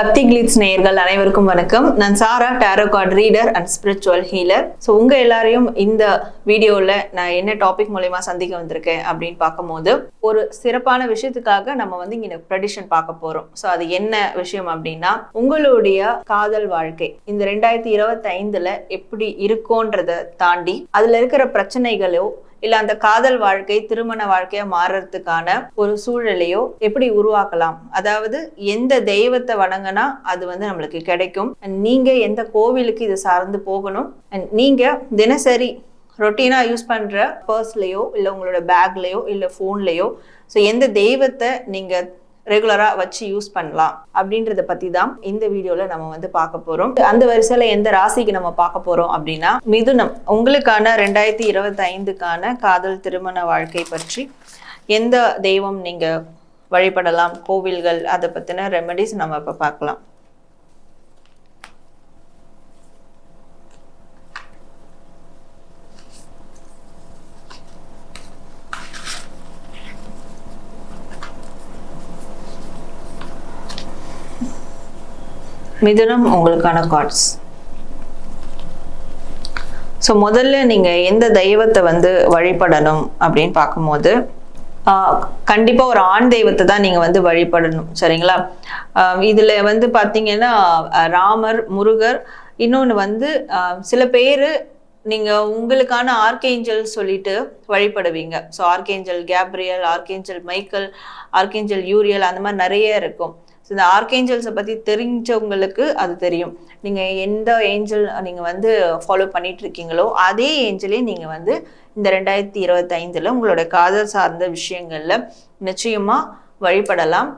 பக்தி கிளிட்ஸ் நேயர்கள் அனைவருக்கும் வணக்கம். நான் Sarah tarot card reader and spiritual healer so உங்க எல்லாரையும் இந்த வீடியோவில் நான் என்ன டாபிக் மூலயமா சந்திக்க வந்திருக்கேன் அப்படின்னு பார்க்கும்போது ஒரு சிறப்பான விஷயத்துக்காக நம்ம வந்து இங்க ப்ரெடிஷன் பார்க்க போறோம். ஸோ அது என்ன விஷயம் அப்படின்னா உங்களுடைய காதல் வாழ்க்கை இந்த ரெண்டாயிரத்தி இருபத்தி ஐந்துல எப்படி இருக்கோன்றதை தாண்டி அதுல இருக்கிற பிரச்சனைகளோ இல்ல அந்த காதல் வாழ்க்கை திருமண வாழ்க்கையா மாறுறதுக்கான ஒரு சூழலையோ எப்படி உருவாக்கலாம்? அதாவது எந்த தெய்வத்தை வணங்கினா அது வந்து நம்மளுக்கு கிடைக்கும். நீங்க எந்த கோவிலுக்கு இது சார்ந்து போகணும்? நீங்க தினசரி ரொட்டீனா யூஸ் பண்ற பர்ஸ்லயோ இல்ல உங்களோட பேக்லயோ இல்ல போன்லயோ ஸோ எந்த தெய்வத்தை நீங்கள் ரெகுலராக வச்சு யூஸ் பண்ணலாம் அப்படின்றத பத்தி தான் இந்த வீடியோல நம்ம வந்து பார்க்க போறோம். அந்த வரிசையில எந்த ராசிக்கு நம்ம பார்க்க போறோம் அப்படின்னா மிதுனம். உங்களுக்கான ரெண்டாயிரத்தி இருபத்தி ஐந்துக்கான காதல் திருமண வாழ்க்கை பற்றி எந்த தெய்வம் நீங்க வழிபடலாம் கோவில்கள் அதை பத்தின ரெமெடிஸ் நம்ம இப்ப பார்க்கலாம். மிதுனம் உங்களுக்கான கார்ட்ஸ் ஸோ முதல்ல நீங்கள் எந்த தெய்வத்தை வந்து வழிபடணும் அப்படின்னு பார்க்கும்போது கண்டிப்பாக ஒரு ஆண் தெய்வத்தை தான் நீங்கள் வந்து வழிபடணும் சரிங்களா? இதில் வந்து பார்த்தீங்கன்னா ராமர் முருகர் இன்னொன்று வந்து சில பேர் நீங்கள் உங்களுக்கான ஆர்கேஞ்சல் சொல்லிட்டு வழிபடுவீங்க. So archangel Gabriel archangel Michael archangel Uriel அந்த மாதிரி நிறைய இருக்கும். ஸோ இந்த ஆர்கேஞ்சல்ஸை பற்றி தெரிஞ்சவங்களுக்கு அது தெரியும். நீங்கள் எந்த ஏஞ்சல் நீங்கள் வந்து ஃபாலோ பண்ணிட்டு இருக்கீங்களோ அதே ஏஞ்சலே நீங்கள் வந்து இந்த ரெண்டாயிரத்தி இருபத்தைந்தில் உங்களோட காதல் சார்ந்த விஷயங்களில் நிச்சயமாக வழிபடலாம்.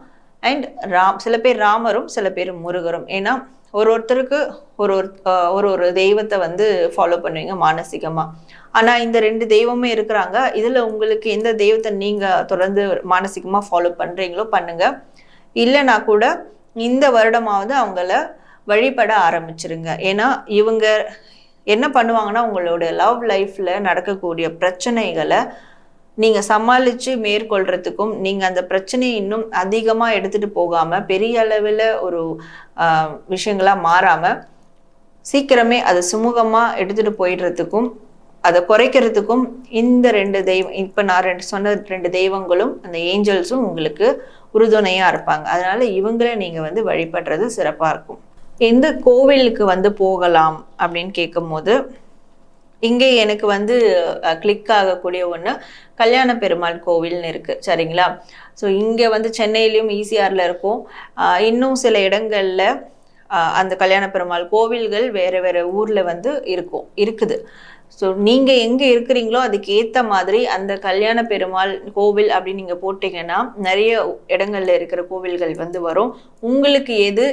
அண்ட் ராம் சில பேர் ராமரும் சில பேர் முருகரும். ஏன்னா ஒரு ஒருத்தருக்கு ஒரு ஒரு ஒரு ஒரு தெய்வத்தை வந்து ஃபாலோ பண்ணுவீங்க மானசீகமாக ஆனால் இந்த ரெண்டு தெய்வமே இருக்கிறாங்க. இதில் உங்களுக்கு எந்த தெய்வத்தை நீங்கள் தொடர்ந்து மானசீகமாக ஃபாலோ பண்ணுறீங்களோ பண்ணுங்கள் இல்லைனா கூட இந்த வருடமாவது அவங்கள வழிபட ஆரம்பிச்சிருங்க. ஏன்னா இவங்க என்ன பண்ணுவாங்கன்னா உங்களோட லவ் லைஃப்பில் நடக்கக்கூடிய பிரச்சனைகளை நீங்கள் சமாளித்து மேற்கொள்றதுக்கும் நீங்கள் அந்த பிரச்சனையை இன்னும் அதிகமாக எடுத்துகிட்டு போகாமல் பெரிய அளவில் ஒரு விஷயங்களாக மாறாமல் சீக்கிரமே அதை சுமூகமாக எடுத்துகிட்டு போயிடுறதுக்கும் அதை குறைக்கிறதுக்கும் இந்த ரெண்டு தெய்வம் இப்போ நான் ரெண்டு சொன்ன ரெண்டு தெய்வங்களும் அந்த ஏஞ்சல்ஸும் உங்களுக்கு உறுதுணையாக இருப்பாங்க. அதனால இவங்களை நீங்கள் வந்து வழிபடுறது சிறப்பாக இருக்கும். எந்த கோவிலுக்கு வந்து போகலாம் அப்படின்னு கேட்கும்போது இங்கே எனக்கு வந்து கிளிக் ஆகக்கூடிய ஒன்று கல்யாண பெருமாள் கோவில்னு இருக்குது சரிங்களா? ஸோ இங்கே வந்து சென்னையிலையும் ஈசிஆரில் இருக்கும். இன்னும் சில இடங்கள்ல அந்த கல்யாண பெருமாள் கோவில்கள் வேறு வேறு ஊரில் வந்து இருக்கும் இருக்குது. ஸோ நீங்கள் எங்கே இருக்கிறீங்களோ அதுக்கு ஏற்ற மாதிரி அந்த கல்யாண பெருமாள் கோவில் அப்படின்னு நீங்கள் போட்டிங்கன்னா நிறைய இடங்கள்ல இருக்கிற கோவில்கள் வந்து வரும். உங்களுக்கு எது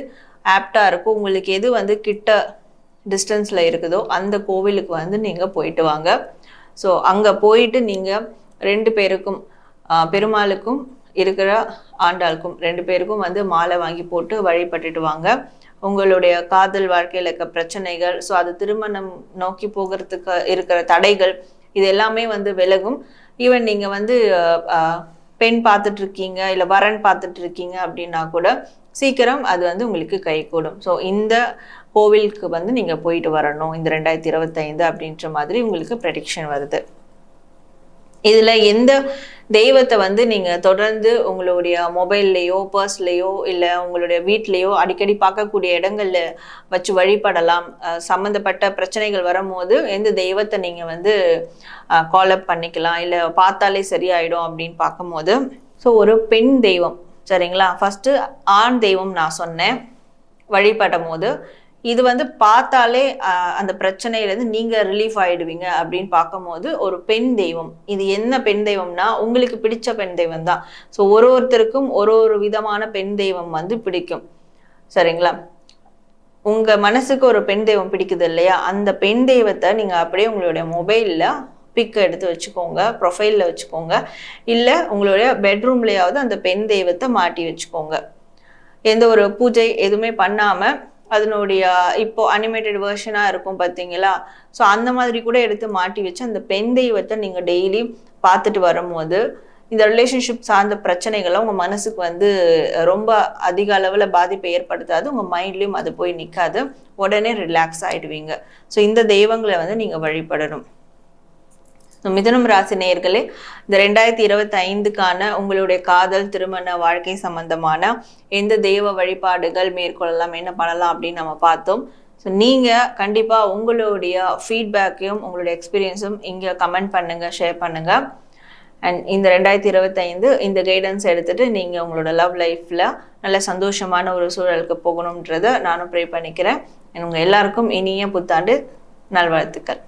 ஆப்டாக இருக்கோ உங்களுக்கு எது வந்து கிட்ட டிஸ்டன்ஸில் இருக்குதோ அந்த கோவிலுக்கு வந்து நீங்கள் போயிட்டு வாங்க. ஸோ அங்கே போயிட்டு நீங்கள் ரெண்டு பேருக்கும் பெருமாளுக்கும் இருக்கிற ஆண்டாளுக்கும் ரெண்டு பேருக்கும் வந்து மாலை வாங்கி போட்டு வழிபட்டுட்டு வாங்க. உங்களுடைய காதல் வாழ்க்கையில் இருக்க பிரச்சனைகள் ஸோ அது திருமணம் நோக்கி போகிறதுக்கு இருக்கிற தடைகள் இது எல்லாமே வந்து விலகும். ஈவன் நீங்கள் வந்து பெண் பார்த்துட்டு இருக்கீங்க இல்லை வரன் பார்த்துட்டு இருக்கீங்க அப்படின்னா கூட சீக்கிரம் அது வந்து உங்களுக்கு கைகூடும். ஸோ இந்த கோவிலுக்கு வந்து நீங்கள் போயிட்டு வரணும் இந்த ரெண்டாயிரத்தி இருபத்தைந்து அப்படின்ற மாதிரி உங்களுக்கு ப்ரெடிக்ஷன் வருது. இதில் எந்த தெய்வத்தை வந்து நீங்கள் தொடர்ந்து உங்களுடைய மொபைல்லையோ பர்ஸ்லேயோ இல்லை உங்களுடைய வீட்லேயோ அடிக்கடி பார்க்கக்கூடிய இடங்கள்ல வச்சு வழிபடலாம் சம்மந்தப்பட்ட பிரச்சனைகள் வரும்போது எந்த தெய்வத்தை நீங்கள் வந்து கால் அப் பண்ணிக்கலாம் இல்லை பார்த்தாலே சரியாயிடும் அப்படின்னு பார்க்கும்போது ஸோ ஒரு பெண் தெய்வம் சரிங்களா? ஃபஸ்ட்டு ஆண் தெய்வம் நான் சொன்னேன். வழிபடும் போது இது வந்து பார்த்தாலே அந்த பிரச்சனையிலேருந்து நீங்கள் ரிலீஃப் ஆகிடுவீங்க அப்படின்னு பார்க்கும்போது ஒரு பெண் தெய்வம். இது என்ன பெண் தெய்வம்னா உங்களுக்கு பிடிச்ச பெண் தெய்வம் தான். ஸோ ஒரு ஒருத்தருக்கும் ஒரு ஒரு விதமான பெண் தெய்வம் வந்து பிடிக்கும். சரிங்களா? உங்கள் மனசுக்கு ஒரு பெண் தெய்வம் பிடிக்குது இல்லையா? அந்த பெண் தெய்வத்தை நீங்கள் அப்படியே உங்களுடைய மொபைலில் பிக் எடுத்து வச்சுக்கோங்க ப்ரொஃபைலில் வச்சுக்கோங்க. இல்லை உங்களுடைய பெட்ரூம்லேயாவது அந்த பெண் தெய்வத்தை மாட்டி வச்சுக்கோங்க. எந்த ஒரு பூஜை எதுவுமே பண்ணாமல் அதனுடைய இப்போ அனிமேட்டட் வேர்ஷனாக இருக்கும் பார்த்தீங்களா ஸோ அந்த மாதிரி கூட எடுத்து மாட்டி வச்சு அந்த பெண் தெய்வத்தை நீங்கள் டெய்லி பார்த்துட்டு வரும்போது இந்த ரிலேஷன்ஷிப் சார்ந்த பிரச்சனைகளை உங்கள் மனசுக்கு வந்து ரொம்ப அதிக அளவில் பாதிப்பை ஏற்படுத்தாது. உங்கள் மைண்ட்லேயும் அது போய் நிற்காது உடனே ரிலாக்ஸ் ஆகிடுவீங்க ஸோ இந்த தெய்வங்களை வந்து நீங்கள் வழிபடணும். மிதுனம் ராசி நேயர்களே இந்த ரெண்டாயிரத்தி இருபத்தி ஐந்துக்கான உங்களுடைய காதல் திருமண வாழ்க்கை சம்பந்தமான எந்த தெய்வ வழிபாடுகள் மேற்கொள்ளலாம் என்ன பண்ணலாம் அப்படின்னு நம்ம பார்த்தோம். ஸோ நீங்கள் கண்டிப்பாக உங்களுடைய ஃபீட்பேக்கையும் உங்களுடைய எக்ஸ்பீரியன்ஸும் இங்கே கமெண்ட் பண்ணுங்கள் ஷேர் பண்ணுங்கள் அண்ட் இந்த ரெண்டாயிரத்தி இருபத்தைந்து இந்த கைடன்ஸ் எடுத்துகிட்டு நீங்கள் உங்களோட லவ் லைஃப்பில் நல்ல சந்தோஷமான ஒரு சூழலுக்கு போகணுன்றதை நானும் ப்ரே பண்ணிக்கிறேன். உங்கள் எல்லாருக்கும் இனிய புத்தாண்டு நல்வாழ்த்துக்கள்.